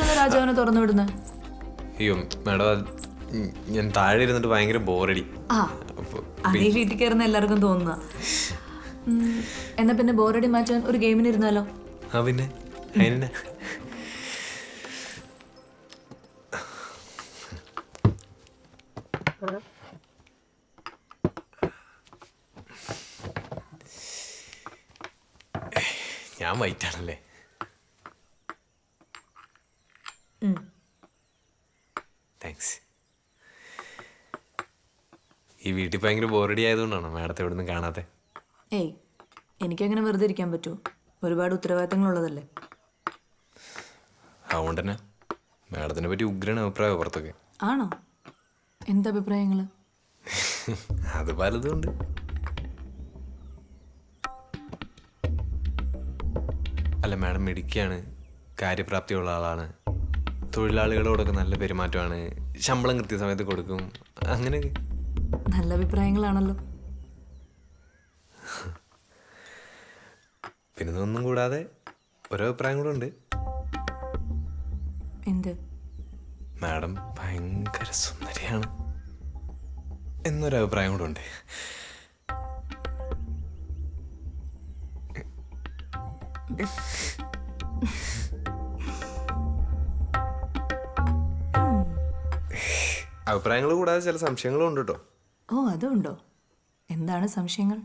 വന്ന രാജാവിനെ തുറന്നു വിടുന്നത് അയ്യോ മാഡം ഞാൻ താഴെ ഇരുന്നിട്ട് ഭയങ്കര ബോറടി. ആ അത് വീട്ടിൽ കയറുന്ന എല്ലാവർക്കും തോന്നുക എന്നാ പിന്നെ ബോറടി മാറ്റാൻ ഒരു ഗെയിമിന് ഇരുന്നാലോ? ആ പിന്നെ? അതിനെ ഞാൻ വൈറ്റാണല്ലേ? വീട്ടിൽ ഭയങ്കര ബോറടി ആയതുകൊണ്ടാണോ മാഡത്തെ ഇവിടെ നിന്ന് കാണാത്തെ? ഏയ് എനിക്കങ്ങനെ വെറുതെ ഇരിക്കാൻ പറ്റുമോ ഒരുപാട് ഉത്തരവാദിത്തങ്ങളുള്ളതല്ലേ? അതുകൊണ്ട് തന്നെ മാഡത്തിനെ പറ്റി ഉഗ്രൻ അഭിപ്രായം പുറത്തൊക്കെ. ആണോ? എന്താ അഭിപ്രായങ്ങൾ അത് പലതും ഉണ്ട്. അല്ല മാഡം മിടുക്കിയാണ് കാര്യപ്രാപ്തിയുള്ള ആളാണ് തൊഴിലാളികളോടൊക്കെ നല്ല പെരുമാറ്റമാണ് ശമ്പളം കൃത്യസമയത്ത് കൊടുക്കും അങ്ങനെയൊക്കെ. നല്ല അഭിപ്രായങ്ങളാണല്ലോ. പിന്നെ ഒന്നും കൂടാതെ ഓരോ അഭിപ്രായം കൂടെ ഉണ്ട്. എന്ത്? മാഡം ഭയങ്കര സുന്ദരിയാണ് എന്നൊരു അഭിപ്രായം കൂടെ ഉണ്ട്. അഭിപ്രായങ്ങൾ കൂടാതെ ചില സംശയങ്ങളും ഉണ്ട് കേട്ടോ. ഓ അതുണ്ടോ? എന്താണ് സംശയങ്ങൾ?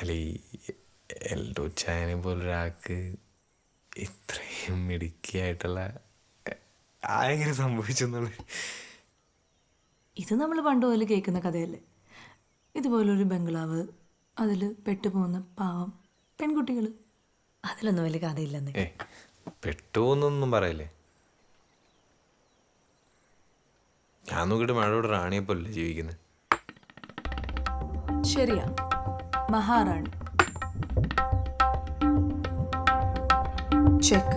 അല്ല ഈ എൽഡോ ചായനെ പോലൊരാൾക്ക് ഇത്രയും മിടുക്കിയായിട്ടുള്ള ആരെങ്കിലും സംഭവിച്ചെന്നുള്ളത് ഇത് നമ്മൾ പണ്ട് മുതൽ കേൾക്കുന്ന കഥയല്ലേ? ഇതുപോലൊരു ബംഗ്ലാവ് അതിൽ പെട്ടുപോകുന്ന പാവം പെൺകുട്ടികൾ അതിലൊന്നും വലിയ കഥയില്ലെന്നേ. ഏ പെട്ടുപോന്നൊന്നും പറയല്ലേ? ഞാൻ നോക്കിയിട്ട് മഴയോട് റാണിയെ പോലല്ലേ ജീവിക്കുന്നത് ശരിയാ. മഹാറാണി. ചെക്ക്.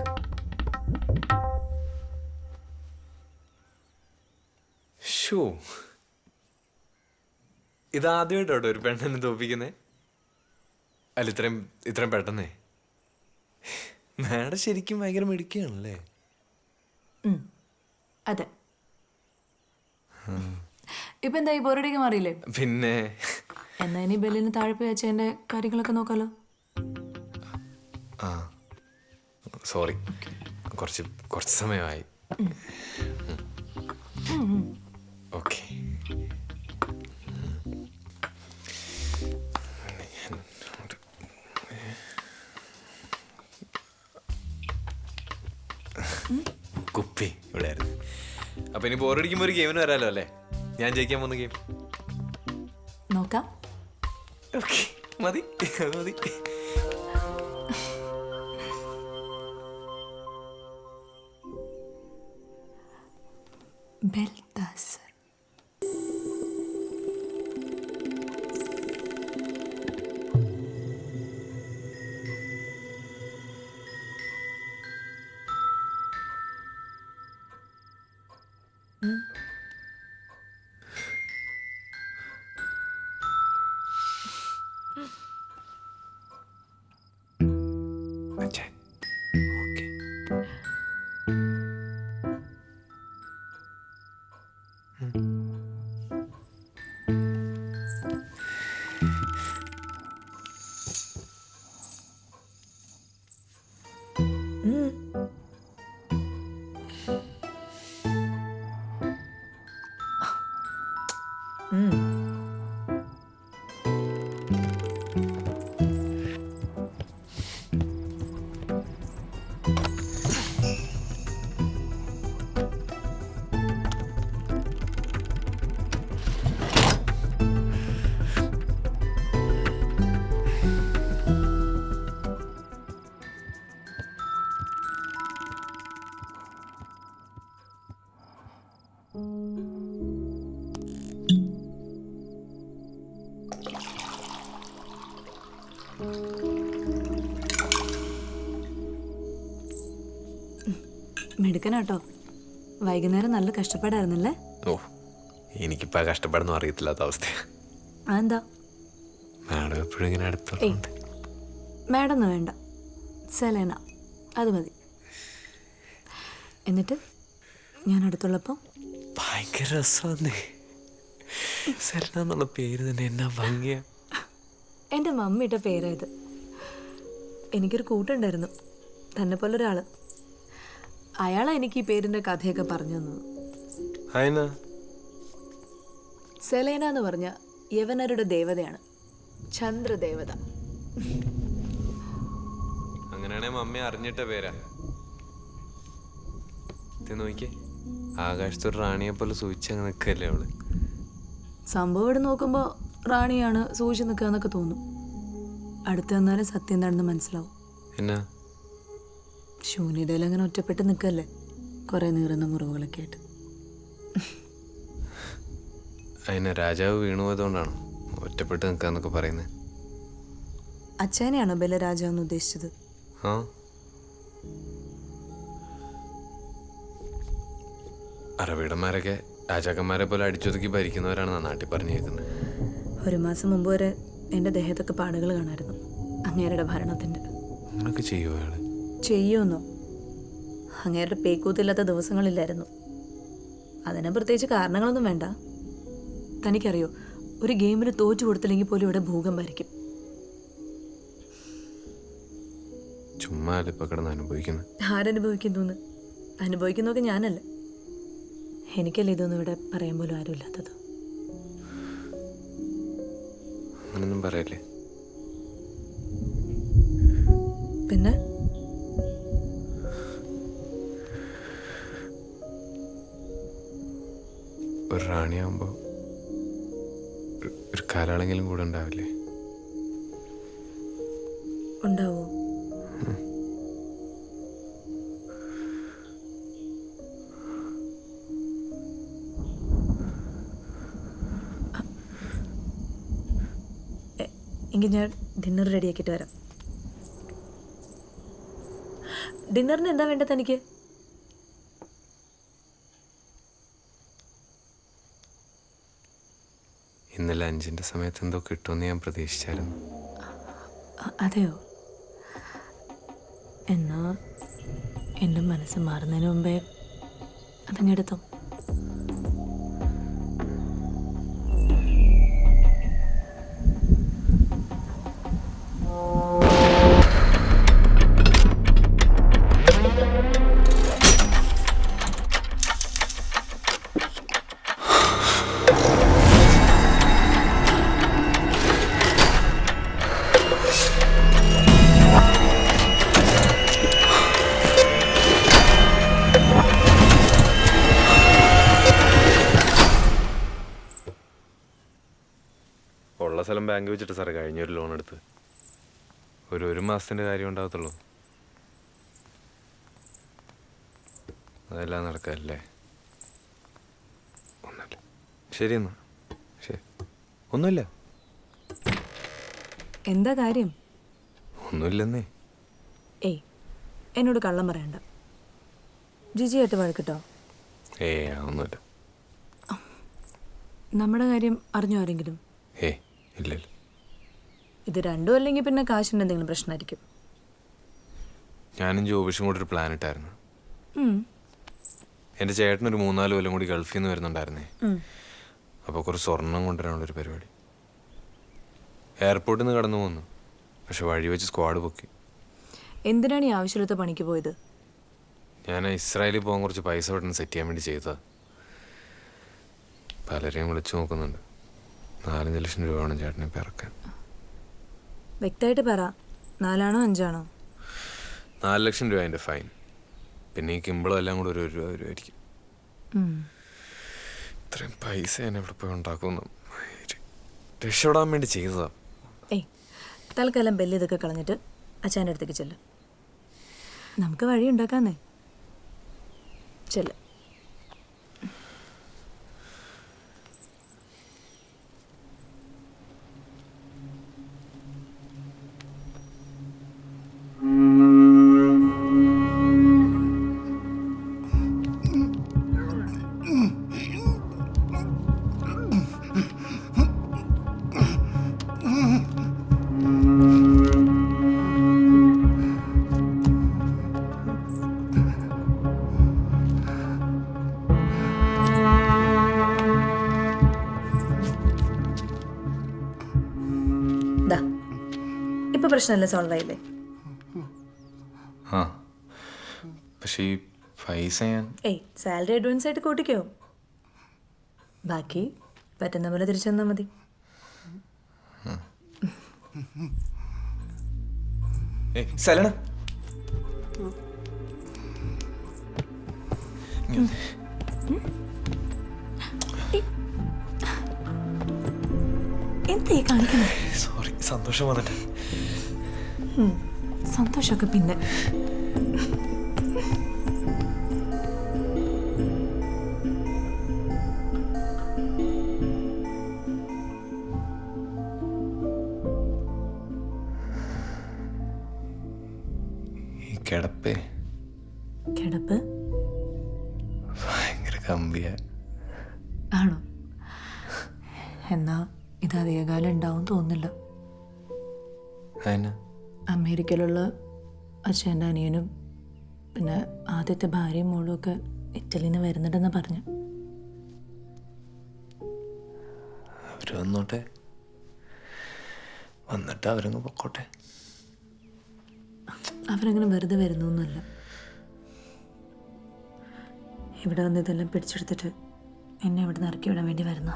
ഷോ ഇതാദ്യമായിട്ടോ ഒരു പെണ്ണെന്നെ തോപ്പിക്കുന്നേ? അല്ല ഇത്രയും ഇത്രയും പെട്ടെന്നേ. മാഡം ശരിക്കും ഭയങ്കര മിടുക്കിയാണല്ലേ? അതെ. ഇപ്പൊ എന്താ ഈ ബോറടിക്ക് മാറിയില്ലേ? പിന്നെ എന്നാ ഇനി ബെല്ലിന് താഴെ പോയി വെച്ചതിന്റെ കാര്യങ്ങളൊക്കെ നോക്കാലോ? ആ സോറി. കുറച്ച് കുറച്ച് സമയമായി. ഓക്കെ. കുപ്പി ഇവിടെ ആയിരുന്നു. അപ്പൊ ഇനി ബോറടിക്കുമ്പോ ഒരു ഗെയിമിന് വരാലോ അല്ലേ? ഞാൻ ജയിക്കാൻ പോകുന്ന ഗെയിം മതി. മതി. ബെൽത്താസർ മിടുക്കനാട്ടോ. വൈകുന്നേരം നല്ല കഷ്ടപ്പാടായിരുന്നല്ലേ? ഓ എനിക്കിപ്പോൾ കഷ്ടപ്പാടൊന്നും അറിയത്തില്ലാത്ത അവസ്ഥയാണ് അതെന്താ? മാഡം എപ്പോഴും ഇങ്ങനെ അടുത്തുണ്ട് മാഡം വേണ്ട. സെലേന അത് മതി. എന്നിട്ട് ഞാൻ അടുത്തുള്ളപ്പോൾ ഭയങ്കര രസമാന്നേ സെൽന എന്നുള്ള പേര് തന്നെ എന്നാ ഭംഗിയാ. എന്റെ മമ്മിയുടെ പേരായത്. എനിക്കൊരു കൂട്ടുണ്ടായിരുന്നു. തന്നെ പോലെ ഒരാൾ അയാളാണ് എനിക്ക് ഈ പേരിന്റെ കഥയൊക്കെ പറഞ്ഞു തന്നത്. സെലേന എന്ന് പറഞ്ഞ യവനരുടെ ദേവതയാണ്. ചന്ദ്രദേവത. അങ്ങനെയാണെ മമ്മി അറിഞ്ഞിട്ട പേരാ. ഇത് നോക്കിയേ. ആകാശത്തൊരു റാണിയെ പോലെ സൂചിച്ചങ്ങ് നിൽക്കല്ലേ അവൾ? സംഭവം ഇവിടെ നോക്കുമ്പോൾ റാണിയാണ് സൂക്ഷിച്ച് നിൽക്കുക എന്നൊക്കെ തോന്നും. അടുത്ത് വന്നാലും സത്യം എന്താണെന്ന് മനസ്സിലാവും. എന്നാ? ശൂന്യതയിൽ അങ്ങനെ ഒറ്റപ്പെട്ട് നിൽക്കല്ലേ കുറേ നീറുന്ന മുറിവുകളൊക്കെ ആയിട്ട്. അതിനെ രാജാവ് വീണു പോയതുകൊണ്ടാണ് ഒറ്റപ്പെട്ട് നിൽക്കാന്നൊക്കെ പറയുന്നത് അച്ഛനെയാണോ ബലരാജ എന്ന് ഉദ്ദേശിച്ചത്? ആ. അറബീടന്മാരൊക്കെ രാജാക്കന്മാരെ പോലെ അടിച്ചൊതുക്കി ഭരിക്കുന്നവരാണ് നാട്ടിൽ പറഞ്ഞു കേൾക്കുന്നത് ഒരു മാസം മുമ്പ് വരെ എന്റെ ദേഹത്തൊക്കെ പാടുകൾ കാണായിരുന്നു. അങ്ങേരുടെ ഭരണത്തിന്റെ അങ്ങനൊക്കെ ചെയ്യുമോ അയാൾ ചെയ്യുമെന്നോ അങ്ങേരുടെ പേക്കൂത്തില്ലാത്ത ദിവസങ്ങളില്ലായിരുന്നു. അതിന് പ്രത്യേകിച്ച് കാരണങ്ങളൊന്നും വേണ്ട. തനിക്കറിയോ ഒരു ഗെയിമിന് തോറ്റു കൊടുത്തില്ലെങ്കിൽ പോലും ഇവിടെ ഭൂകമ്പായിരിക്കും ചുമ്മാ അനുഭവിക്കുന്നു? ആരനുഭവിക്കുന്നു അനുഭവിക്കുന്നതൊക്കെ ഞാനല്ലേ. എനിക്കല്ലേ ഇതൊന്നും ഇവിടെ പറയാൻ പോലും ആരുമില്ലാത്തത് അങ്ങനൊന്നും പറയല്ലേ? പിന്നെ? ഒരു റാണിയാകുമ്പോ ഒരു- ഒരു കാലാളെങ്കിലും കൂടെ ഉണ്ടാവില്ലേ? ഉണ്ടാവോ? എങ്കിൽ ഞാൻ ഡിന്നർ റെഡിയാക്കിയിട്ട് വരാം. ഡിന്നറിന് എന്താ വേണ്ടത് തനിക്ക്? ഇന്നലെ അഞ്ചിന്റെ സമയത്ത് എന്തോ കിട്ടുമെന്ന് ഞാൻ പ്രതീക്ഷിച്ചായിരുന്നു. അതെയോ? എന്നാ എന്റെ മനസ്സ് മാറുന്നതിന് മുമ്പേ അതങ്ങെടുത്തോ ബാങ്ക് വെച്ചിട്ട് സാറേ കഴിഞ്ഞൊരു ലോൺ എടുത്ത്. ഒരു ഒരു മാസത്തിന്റെ കാര്യം ഉണ്ടാകത്തുള്ളൂ അതെല്ലാം നടക്കല്ലേ ഒന്നുമില്ല. ശരി എന്നാ. ശരി. ഒന്നുമില്ല. എന്താ കാര്യം? ഒന്നുമില്ലെന്നേ. ഏയ് എന്നോട് കള്ളം പറയണ്ട. ജിജിയായിട്ട് വഴക്കിട്ടോ? ഏ ഒന്നുമില്ല നമ്മുടെ കാര്യം അറിഞ്ഞോ ആരെങ്കിലും? ഏ ഇല്ല ഇത് രണ്ടും അല്ലെങ്കിൽ പിന്നെ കാശിന്റെ എന്തെങ്കിലും പ്രശ്നമായിരിക്കും? ഞാനും ജോബിഷും കൂടി ഒരു പ്ലാൻ ഇട്ടായിരുന്നു. എന്റെ ചേട്ടൻ ഒരു മൂന്നാൽ കൊല്ലം കൂടി ഗൾഫിൽ നിന്ന് വരുന്നുണ്ടായിരുന്നേ. അപ്പൊ അപ്പോൾ കുറച്ച് സ്വർണം കൊണ്ടുവരാനുള്ളൊരു പരിപാടി. എയർപോർട്ടിൽ നിന്ന് കടന്നു പോന്നു. പക്ഷെ വഴി വെച്ച് സ്ക്വാഡ് പൊക്കി. എന്തിനാണ് ഈ ആവശ്യമില്ലാത്ത പണിക്ക് പോയത്? ഞാൻ ഇസ്രായേലിൽ പോകാൻ കുറച്ച് പൈസ പെട്ടെന്ന് സെറ്റ് ചെയ്യാൻ വേണ്ടി ചെയ്തതാണ് പലരെയും വിളിച്ചു നോക്കുന്നുണ്ട്. നാലഞ്ച് ലക്ഷം രൂപ വേണം ചേട്ടനെ ഇപ്പം ഇറക്കാൻ. വ്യക്തമായിട്ട് പറ. നാലാണോ അഞ്ചാണോ? നാല് ലക്ഷം രൂപ അതിന്റെ ഫൈൻ. പിന്നെ ഈ കിമ്പിളും എല്ലാം കൂടെ ഒരു രൂപ വരുമായിരിക്കും. ഇത്രയും പൈസ ഞാൻ എവിടെ പോയി ഉണ്ടാക്കുന്നു രക്ഷപ്പെടാൻ വേണ്ടി ചെയ്തതാ. ഏയ് തൽക്കാലം ബെല്ല് ഇതൊക്കെ കളഞ്ഞിട്ട് അച്ഛന്റെ അടുത്തേക്ക് ചെല്ലും. നമുക്ക് വഴി ഉണ്ടാക്കാന്നേ. ചെല്ല്. പ്രശ്നമല്ല സോൾവ് ആയില്ലേ ആ. പക്ഷേ ഈ പൈസ ഞാൻ ഏയ് സാലറി അഡ്വാൻസ് ആയിട്ട് കൂട്ടിക്കോ. ബാക്കി പറ്റുന്ന പോലെ തിരിച്ചു തന്നാൽ മതി. ഏയ് സലണ. എന്തേ കാണിക്കുന്നത് സോറി സന്തോഷം വന്നിട്ട്. സന്തോഷമൊക്കെ പിന്നെ. ഈ കിടപ്പേ. കിടപ്പ്? ഭയങ്കര കമ്പിയ. ആണോ? എന്നാ ഇത് അധികകാലം ഉണ്ടാവും തോന്നില്ല അതിന് അമേരിക്കയിലുള്ള അച്ഛന്റെ അനിയനും പിന്നെ ആദ്യത്തെ ഭാര്യയും മോളും ഒക്കെ ഇറ്റലിയിൽ നിന്ന് വരുന്നുണ്ടെന്ന് പറഞ്ഞു. വന്നോട്ടെ. വന്നിട്ട് അവരങ്ങ് പൊക്കോട്ടെ. അവരങ്ങനെ വെറുതെ വരുന്നൊന്നുമല്ല. ഇവിടെ വന്ന് ഇതെല്ലാം പിടിച്ചെടുത്തിട്ട് എന്നെ ഇവിടെ നിന്ന് ഇറക്കി വിടാൻ വേണ്ടി വരുന്ന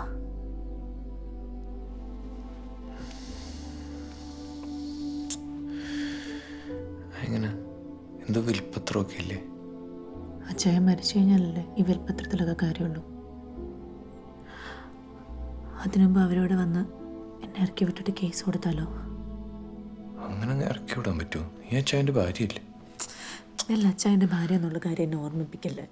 എങ്ങനെ എന്തോ വിൽപ്പത്രമൊക്കെ ഇല്ലേ അച്ഛൻ മരിച്ചു കഴിഞ്ഞാലല്ലേ ഈ വിൽപ്പത്രത്തിലൊക്കെ കാര്യമുള്ളൂ. അതിനുമുമ്പ് അവരോട് വന്ന് എന്നെ ഇറക്കി വിട്ടിട്ട് കേസ് കൊടുത്താലോ? അങ്ങനെ അങ്ങ് ഇറക്കി വിടാൻ പറ്റുമോ? ഈ അച്ഛന്റെ ഭാര്യയില്ലേ? അല്ല അച്ഛന്റെ ഭാര്യ എന്നുള്ള കാര്യം എന്നെ ഓർമ്മിപ്പിക്കല്ലേ?